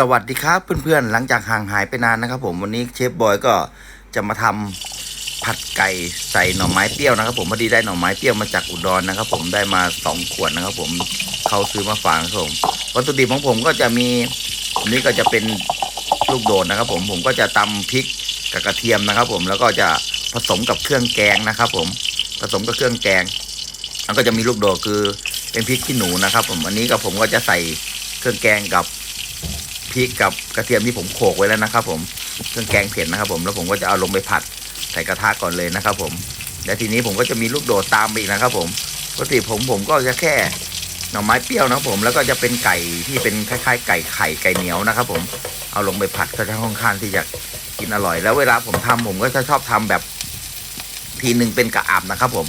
สวัสดีครับเพื่อนๆ หลังจากห่างหายไปนานนะครับ ผมวันนี้เชฟบอยก็จะมาทำผัดไก่ใส่หน่อไม้เปรี้ยวนะครับ ผมพอดีได้หน่อไม้เปรี้ยวมาจากอุดรนะครับ ผมได้มาสองขวดนะครับ ผมเขาซื้อมาฝากครับผมวัตถุดิบของผมก็จะมีอันนี้ก็จะเป็นลูกโดดนะครับ ผมผมก็จะตำพริกกับกระเทียมนะครับ ผมแล้วก็จะผสมกับเครื่องแกงนะครับ ผมผสมกับเครื่องแกงแล้วก็จะมีลูกโดดคือเป็นพริกขี้หนูนะครับ ผมอันนี้กับผมก็จะใส่เครื่องแกงกับ ริกกับกระเทียมที่ผมโขลกไว้แล้วนะครับ ผมเครื่องแกงเผ็ดนะครับ ผมแล้วผมก็จะเอาลงไปผัดใส่กระทะก่อนเลยนะครับ ผมและทีนี้ผมก็จะมีลูกโดดตามไปอีกนะครับ ผมปกติผมผมก็จะแค่หน่อไม้เปรี้ยวนะผมแล้วก็จะเป็นไก่ที่เป็นคล้ายๆ ไก่ไข่ไก่เหนียวนะครับ ผมเอาลงไปผัดก็จะค่อนข้างที่จะกินอร่อย แล้วเวลาผมทำผมก็จะชอบทำแบบทีหนึ่งเป็นกระอาบนะครับ ผม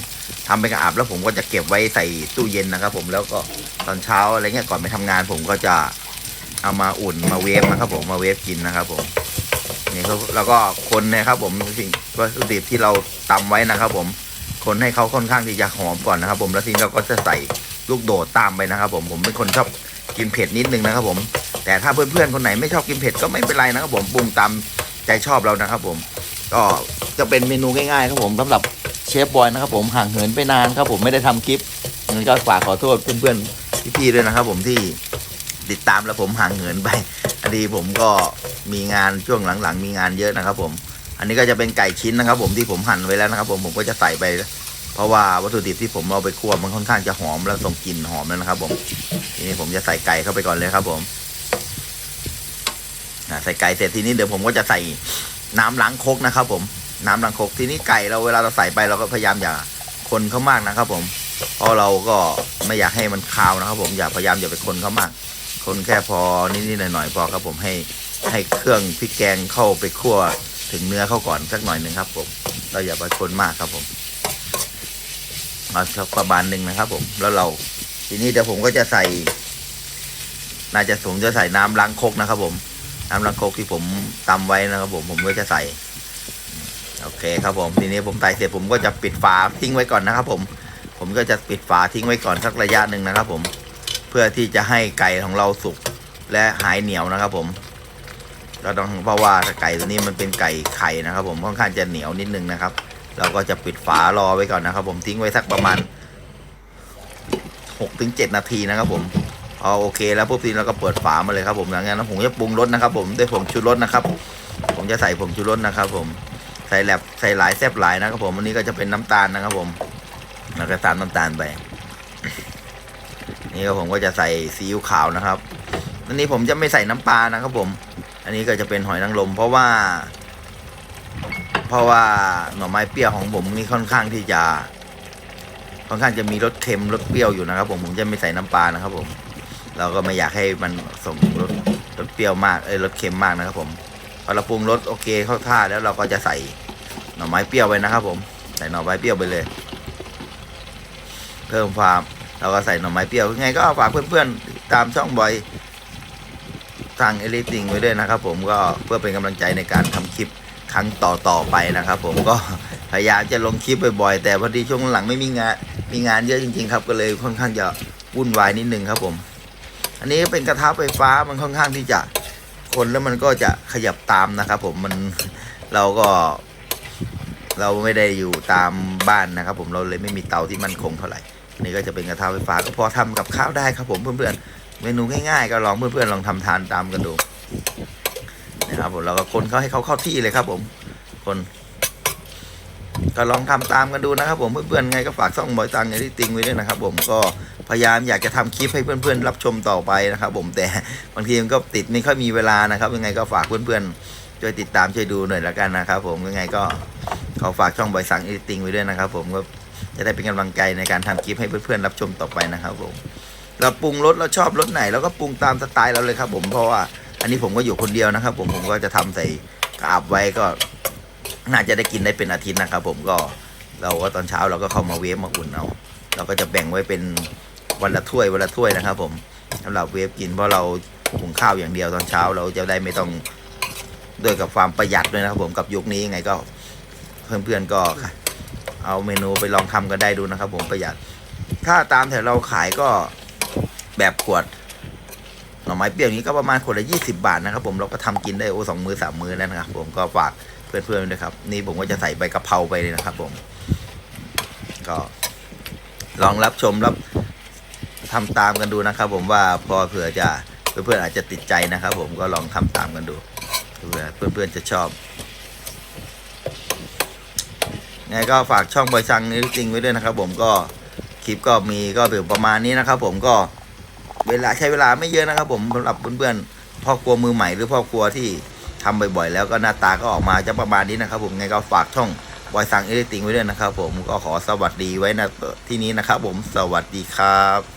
ทำเป็นกระอาบแล้วผมก็จะเก็บไว้ใส่ตู้เย็นนะครับ ผมแล้วก็ตอนเช้าอะไรเงี้ยก่อนไปทำงานผมก็จะ เอามาอุ่นมาเวฟนะครับ ผมมาเวฟกินนะครับ ผมนี่เขาแล้วก็คนนะครับ ผมสิ่งวัตถุดิบที่เราตำไว้นะครับ ผมคนให้เขาค่อนข้างที่จะหอมก่อนนะครับ ผมแล้วทีนี้เราก็จะใส่ลูกโดดตามไปนะครับ ผมผมเป็นคนชอบกินเผ็ดนิดนึงนะครับ ผม แต่ถ้าเพื่อนๆคนไหนไม่ชอบกินเผ็ดก็ไม่เป็นไรนะครับ ผมปรุงตามใจชอบเรานะครับ ผม ก็จะเป็นเมนูง่ายๆครับผมสำหรับเชฟบอยนะครับ ผมห่างเหินไปนานครับ ผมไม่ได้ทำคลิปงั้นก็ฝากขอโทษเพื่อนๆพี่ๆด้วยนะครับ ผมที่ ติดตามแล้วผมห่างเหินไปอันนี้ผมก็มีงานช่วงหลังๆ มีงานเยอะนะครับ ผม อันนี้ก็จะเป็นไก่ชิ้นนะครับ ผมที่ผมหั่นไว้แล้วนะครับ ผมผมก็จะใส่ไป เพราะว่าวัตถุดิบที่ผมเอาไปคั่วมันค่อนข้างจะหอมแล้วส่งกลิ่นหอมแล้วนะครับ ผมทีนี้ผมจะใส่ไก่เข้าไปก่อนเลยครับ ผมใส่ไก่เสร็จทีนี้เดี๋ยวผมก็จะใส่น้ำล้างคกนะครับ ผมน้ำล้างคกทีนี้ไก่เราเวลาเราใส่ไปเราก็พยายามอย่าคนเขามากนะครับ ผมเพราะเราก็ไม่อยากให้มันคาวนะครับ ผมอย่าพยายามอย่าไปคนเขามาก คนแค่พอนิดๆหน่อยๆพอครับผมให้ให้เครื่องพริกแกงเข้าไปคั่วถึงเนื้อเข้าก่อนสักหน่อยหนึ่งครับ ผม เราอย่าไปคนมากครับผมเอาสักประมาณหนึ่งนะครับผม แล้วเรา ทีนี้เดี๋ยวผมก็จะใส่ น่าจะผมจะใส่น้ำล้างคกนะครับ ผม น้ำล้างคกที่ผมตำไว้นะครับ ผมผมก็จะใส่โอเคครับผมทีนี้ผมใส่เสร็จผมก็จะปิดฝาทิ้งไว้ก่อนนะครับ ผม ผมก็จะปิดฝาทิ้งไว้ก่อนสักระยะหนึ่งนะครับ ผม เพื่อที่จะให้ไก่ของเราสุกและหายเหนียวนะครับ ผม เราต้องเพราะว่าไก่ตัวนี้มันเป็นไก่ไข่นะครับ ผมค่อนข้างจะเหนียวนิดนึงนะครับ เราก็จะปิดฝารอไว้ก่อนนะครับ ผมทิ้งไว้สักประมาณหกถึงเจ็ดนาทีนะครับ ผมพอโอเคแล้วปุ๊บทีเราก็เปิดฝามาเลยครับผมหลังจากนั้นผมจะปรุงรสนะครับ ผมด้วยผงชูรสนะครับ ผมจะใส่ผงชูรสนะครับ ผมใส่แลบใส่หลายแซบหลายนะครับ ผมอันนี้ก็จะเป็นน้ำตาลนะครับ ผมแล้วก็ตามน้ำตาลไป นี่ก็ผมก็จะใส่ซีอิ๊วขาวนะครับ อันนี้ผมจะไม่ใส่น้ำปลานะครับผม อันนี้ก็จะเป็นหอยนางรมเพราะว่า เพราะว่าหน่อไม้เปรี้ยวของผมนี่ค่อนข้างที่จะ ค่อนข้างจะมีรสเค็มรสเปรี้ยวอยู่นะครับ ผมผมจะไม่ใส่น้ำปลานะครับ ผม เราก็ไม่อยากให้มันส่งรสรสเปรี้ยวมากเอ้ยรสเค็มมากนะครับ ผมพอเราปรุงรสโอเคเข้าท่าแล้วเราก็จะใส่หน่อไม้เปรี้ยวไปนะครับ ผม ใส่หน่อไม้เปรี้ยวไปเลย เพิ่มความ เราก็ใส่หน่อไม้เปรี้ยวยังไงก็ฝากเพื่อนๆตามช่องบอยทางเอลิติงไว้ด้วยนะครับ ผมก็เพื่อเป็นกำลังใจในการทำคลิปครั้งต่อๆไปนะครับ ผมก็พยายามจะลงคลิปบ่อยๆแต่พอดีช่วงหลังไม่มีงานมีงานเยอะจริง ๆ ครับ ก็เลยค่อนข้างจะวุ่นวายนิดนึงครับผม อันนี้เป็นกระทะไฟฟ้ามันค่อนข้างที่จะคนแล้วมันก็จะขยับตามนะครับ ผมมันเราก็เราไม่ได้อยู่ตามบ้านนะครับ ผมเราเลยไม่มีเตาที่มั่นคงเท่าไหร่ นี่ก็จะเป็นกระทะไฟฟ้าก็พอทำกับข้าวได้ครับผมเพื่อนๆเมนูง่ายๆก็ลองเพื่อนๆลองทำทานตามกันดูนะครับผมเราก็คนเขาให้เขาเข้าที่เลยครับ ผมคนก็ลองทำตามกันดูนะครับ ผมเพื่อนๆไงก็ฝากซ่องบอยตังในที่ติงไว้ด้วยนะครับ ผมก็พยายามอยากจะทำคลิปให้เพื่อนๆ รับชมต่อไปนะครับ ผมแต่บางทีมันก็ติดไม่ค่อยมีเวลานะครับ ยังไงก็ฝากเพื่อนๆช่วยติดตามช่วยดูหน่อยละกันนะครับ ผมยังไงก็ขอฝากช่องบอยสังเอดิติงไว้ด้วยนะครับ ผมก็ จะได้เป็นกำลังใจในการทำคลิปให้เพื่อนๆรับชมต่อไปนะครับผมเราปรุงรสเราชอบรสไหนเราก็ปรุงตามสไตล์เราเลยครับ ผมเพราะว่าอันนี้ผมก็อยู่คนเดียวนะครับ ผมผมก็จะทำใส่กระอับไว้ก็ น่าจะได้กินได้เป็นอาทิตย์นะครับ ผมก็เราก็ตอนเช้าเราก็เข้ามาเวฟมาอุ่นเอาเราก็จะแบ่งไว้เป็นวันละถ้วยวันละถ้วยนะครับ ผมสำหรับเวฟกินเพราะเราหุงข้าวอย่างเดียวตอนเช้าเราจะได้ไม่ต้องด้วยกับความประหยัดด้วยนะครับ ผมกับยุคนี้ยังไงก็เพื่อนๆก็ เอาเมนูไปลองทำกันได้ดูนะครับ ผมประหยัด ถ้าตามแถวเราขายก็แบบขวดหน่อไม้เปรี้ยวนี้ก็ประมาณคนละยี่สิบาทนะครับ ผมเราก็ทำกินได้โอ้สองมือสามมือแล้วนะครับ ผมก็ฝากเพื่อนๆด้วยครับ นี่ผมก็จะใส่ใบกะเพราไปเลยนะครับ ผม ก็ลองรับชมรับทำตามกันดูนะครับ ผมว่าพอเผื่อจะเพื่อนๆอาจจะติดใจนะครับ ผมก็ลองทำตามกันดูเพื่อเพื่อนๆจะชอบ ไงก็ฝากช่องบอยซังนิจริงไว้ด้วยนะครับ ผมก็คลิปก็มีก็เป็นประมาณนี้นะครับ ผมก็เวลาใช้เวลาไม่เยอะนะครับ ผมสำหรับเพื่อนๆพ่อครัวมือใหม่หรือพ่อครัวที่ทำบ่อยๆ แล้วก็หน้าตาก็ออกมาจะประมาณนี้นะครับ ผมไงก็ฝากช่องบอยซังเอริติงไว้ด้วยนะครับ ผมก็ขอสวัสดีไว้นะที่นี้นะครับ ผมสวัสดีครับ